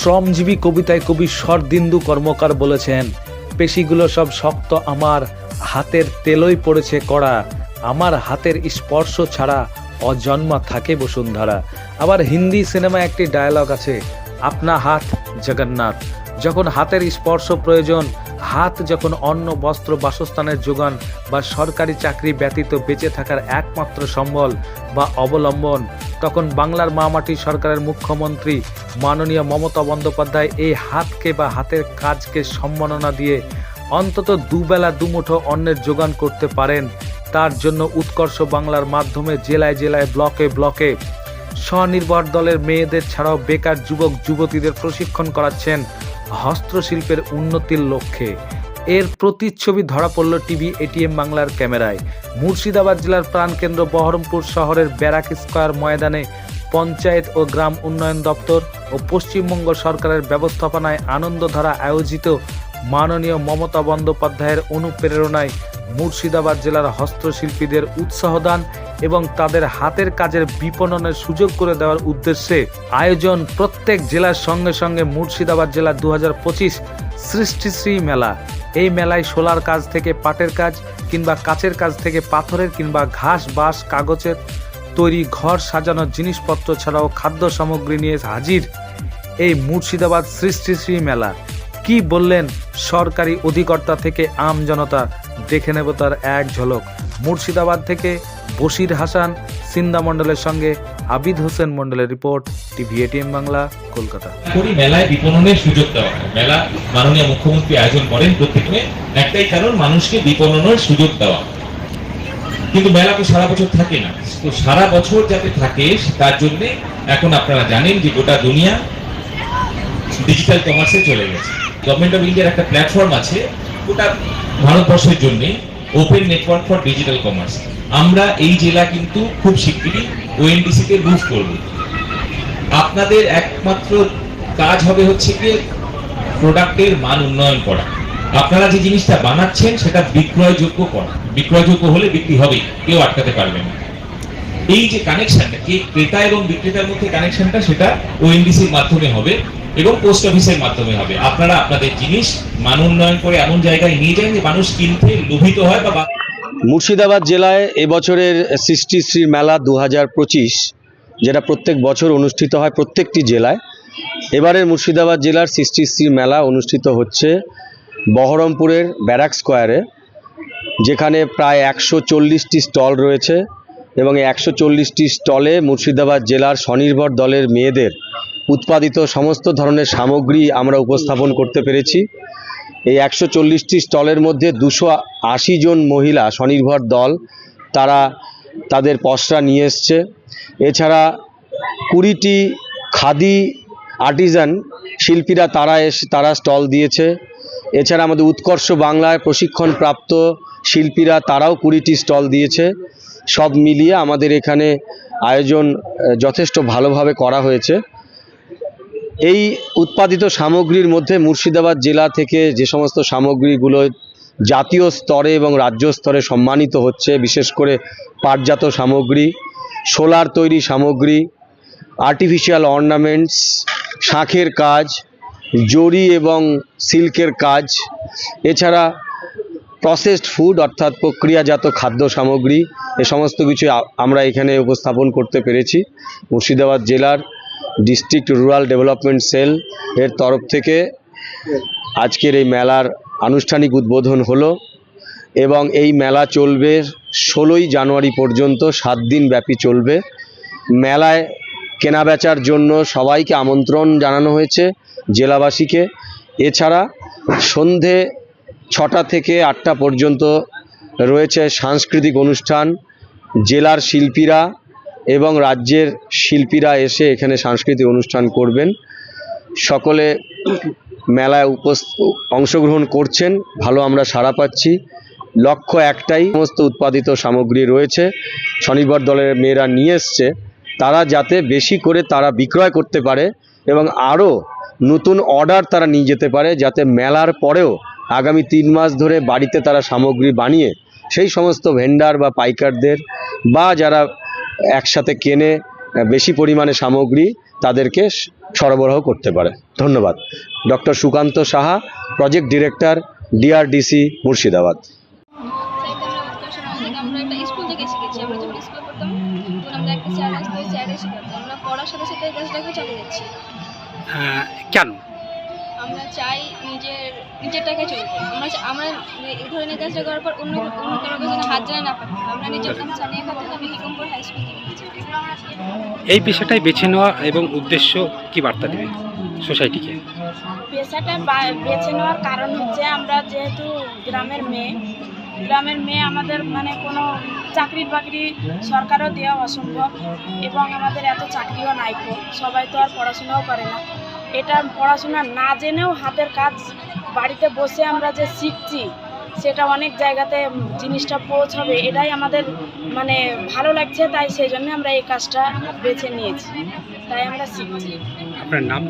শ্রমজীবী কবিতায় কবি শরদিন্দু কর্মকার বলেছেন, পেশিগুলো সব শক্ত আমার, হাতের তেলই পড়েছে কড়া, আমার হাতের স্পর্শ ছাড়া অজন্মা থাকে বসুন্ধরা। আবার হিন্দি সিনেমায় একটি ডায়লগ আছে, আপনা হাত জগন্নাথ। যখন হাতের স্পর্শ প্রয়োজন হাত যখন অন্ন, বস্ত্র, বাসস্থানের যোগান বা সরকারি চাকরি ব্যতীত বেঁচে থাকার একমাত্র সম্বল বা অবলম্বন, তখন বাংলার মামাটি সরকারের মুখ্যমন্ত্রী মাননীয় মমতা বন্দ্যোপাধ্যায় এই হাতকে বা হাতের কাজকে সম্মাননা দিয়ে অন্তত দুবেলা দুমুঠো অন্নের যোগান করতে পারেন। তার জন্য উৎকর্ষ বাংলার মাধ্যমে জেলায় জেলায়, ব্লকে ব্লকে স্বনির্ভর দলের মেয়েদের ছাড়াও বেকার যুবক, যুবতীদের প্রশিক্ষণ করাচ্ছেন। হস্তশিল্পের উন্নতির লক্ষ্যে। এর প্রতিচ্ছবি ধরা পড়ল টিভি, এটিএম বাংলার ক্যামেরায়। মুর্শিদাবাদ জেলার প্রাণকেন্দ্র বহরমপুর শহরের ব্যারাক স্কোয়ার ময়দানে পঞ্চায়েত ও গ্রাম উন্নয়ন দপ্তর ও পশ্চিমবঙ্গ সরকারের ব্যবস্থাপনায় আনন্দধারা আয়োজিত মাননীয় মমতা বন্দ্যোপাধ্যায়ের অনুপ্রেরণায় মুর্শিদাবাদ জেলার হস্তশিল্পীদের উৎসাহ দান এবং তাদের হাতের কাজের বিপণনের সুযোগ করে দেওয়ার উদ্দেশ্যে আয়োজন প্রত্যেক জেলার সঙ্গে সঙ্গে মুর্শিদাবাদ জেলা দু হাজার পঁচিশ সৃষ্টিশ্রী মেলা। এই মেলায় সোলার কাজ থেকে পাটের কাজ কিংবা কাচের কাজ থেকে পাথরের কিংবা ঘাস, বাঁশ, কাগজের তৈরি ঘর সাজানোর জিনিসপত্র ছাড়াও খাদ্য সামগ্রী নিয়ে হাজির এই মুর্শিদাবাদ সৃষ্টিশ্রী মেলা। কি বললেন সরকারি অধিকর্তা থেকে আম জনতা? দেখে নেব তার এক ঝলক। মুর্শিদাবাদ থেকে বশির হাসান, সিন্দা মণ্ডলের সঙ্গে আবিদ হোসেন মণ্ডলের report, TV ATM Bangla, Kolkata. করি মেলায় বিপণনের সুযোগ দেওয়া হয়। মেলা মাননীয় মুখ্যমন্ত্রী আয়োজন করেন প্রত্যেকে একটাই কারণ, মানুষকে বিপণনের সুযোগ দেওয়া। কিন্তু মেলা তো সারা বছর থাকে না। তো সারা বছর যাতে থাকে, তার জন্য এখন আপনারা জানেন যে গোটা দুনিয়া ডিজিটাল কমার্সে চলে গেছে। গভর্নমেন্ট অফ ইন্ডিয়ার একটা প্ল্যাটফর্ম আছে, গোটা ভারতবর্ষের জন্য। Open network for digital commerce আমরা এই জেলা কিন্তু খুব শিগগিরই ওএনডিসি তে মুভ করব। আপনাদের একমাত্র কাজ হবে হচ্ছে গিয়ে প্রোডাক্টের মান উন্নয়ন করা। আপনারা যে জিনিসটা বানাচ্ছেন সেটা বিক্রয়যোগ্য করা। বিক্রয়যোগ্য হলে বিক্রি হবে কেউ আটকাতে পারবে না। এই যে কানেকশনটা কে ক্রেতা এবং বিক্রেতার মধ্যে কানেকশনটা সেটা ওএনডিসির মাধ্যমে হবে। এবং পোস্ট অফিসের মাধ্যমে হবে। আপনারা আপনাদের জিনিস মান উন্নয়ন করে এমন জায়গায় নিয়ে যান যে মানুষ কিনতে লোভিত হয় বা মুর্শিদাবাদ জেলায় এবছরের সৃষ্টিশ্রী মেলা দু হাজার পঁচিশ, যেটা প্রত্যেক বছর অনুষ্ঠিত হয় প্রত্যেকটি জেলায়। এবারের মুর্শিদাবাদ জেলার সৃষ্টিশ্রী মেলা অনুষ্ঠিত হচ্ছে বহরমপুরের ব্যারাক স্কোয়ারে, যেখানে প্রায় একশো চল্লিশটি স্টল রয়েছে এবং একশো চল্লিশটি স্টলে মুর্শিদাবাদ জেলার স্বনির্ভর দলের মেয়েদের উৎপাদিত সমস্ত ধরনের সামগ্রী আমরা উপস্থাপন করতে পেরেছি। এই একশো চল্লিশটি স্টলের মধ্যে দুশো আশি জন মহিলা স্বনির্ভর দল, তারা তাদের পসরা নিয়ে এসছে। এছাড়া কুড়িটি খাদি আর্টিজান শিল্পীরা তারা এসে, তারা স্টল দিয়েছে। এছাড়া আমাদের উৎকর্ষ বাংলায় প্রশিক্ষণপ্রাপ্ত শিল্পীরা তারাও কুড়িটি স্টল দিয়েছে। সব মিলিয়ে আমাদের এখানে আয়োজন যথেষ্ট ভালোভাবে করা হয়েছে। এই উৎপাদিত সামগ্রীর মধ্যে মুর্শিদাবাদ জেলা থেকে যে সমস্ত সামগ্রীগুলো জাতীয় স্তরে এবং রাজ্য স্তরে সম্মানিত হচ্ছে, বিশেষ করে পাটজাত সামগ্রী, সোলার তৈরি সামগ্রী আর্টিফিশিয়াল অর্নামেন্টস শাঁখের কাজ জরি এবং সিল্কের কাজ, এছাড়া প্রসেসড ফুড অর্থাৎ প্রক্রিয়াজাত খাদ্য সামগ্রী, এ সমস্ত কিছু আমরা এখানে উপস্থাপন করতে পেরেছি মুর্শিদাবাদ জেলার। ডিস্ট্রিক্ট রুরাল ডেভেলপমেন্ট সেল এর তরফ থেকে আজকের এই মেলার আনুষ্ঠানিক উদ্বোধন হলো এবং এই মেলা চলবে ষোলোই জানুয়ারি পর্যন্ত, সাত দিন ব্যাপী চলবে। মেলায় কেনাবেচার জন্য সবাইকে আমন্ত্রণ জানানো হয়েছে জেলাবাসীকে। এছাড়া সন্ধে ছটা থেকে আটটা পর্যন্ত রয়েছে সাংস্কৃতিক অনুষ্ঠান, জেলার শিল্পীরা এবং রাজ্যের শিল্পীরা এসে এখানে সাংস্কৃতিক অনুষ্ঠান করবেন। সকলে মেলায় অংশগ্রহণ করছেন। ভালো আমরা সাড়া পাচ্ছি। লক্ষ্য একটাই, সমস্ত উৎপাদিত সামগ্রী রয়েছে। স্বনির্ভর দলের মেয়েরা নিয়ে এসছে। তারা যাতে বেশি করে তারা বিক্রয় করতে পারে এবং আরও নতুন অর্ডার তারা নিয়ে যেতে পারে যাতে মেলার পরেও আগামী তিন মাস ধরে বাড়িতে তারা সামগ্রী বানিয়ে সেই সমস্ত ভেন্ডার বা পাইকারদের বা যারা একসাথে কেনে বেশি পরিমাণে সামগ্রী তাদেরকে সরবরাহ করতে পারে। ধন্যবাদ। Doctor Sukanta Saha, project director, DRDC, Murshidabad. কেন? আমরা চাই নিজের নিজের টাকায় চলতে আমরা আমরা এই ধরনের কাজটা করার পর অন্য অন্য কারও কাছে হাত জানায় না পারি আমরা নিজের কাজ চালিয়ে খাতে আমি হিকমপুর হাই স্কুল এই পেশাটাই বেছে নেওয়া এবং উদ্দেশ্য কি বার্তা দেবে সোসাইটিকে পেশাটা বা- বেছে নেওয়ার কারণ হচ্ছে আমরা যেহেতু গ্রামের মেয়ে গ্রামের মেয়ে আমাদের মানে কোনো চাকরি বাকরি সরকারও দেওয়া অসম্ভব এবং আমাদের এত চাকরিও নাই। সবাই তো আর পড়াশোনাও করে না। এটা পড়াশোনা না জেনেও হাতের কাজ বাড়িতে বসে আমরা যে শিখছি সেটা অনেক জায়গাতে জিনিসটা পৌঁছাবে এটাই আমাদের মানে ভালো লাগছে তাই সেই জন্য আমরা এই কাজটা বেছে নিয়েছি। তাই আমরা শিখছি। আপনার নাম?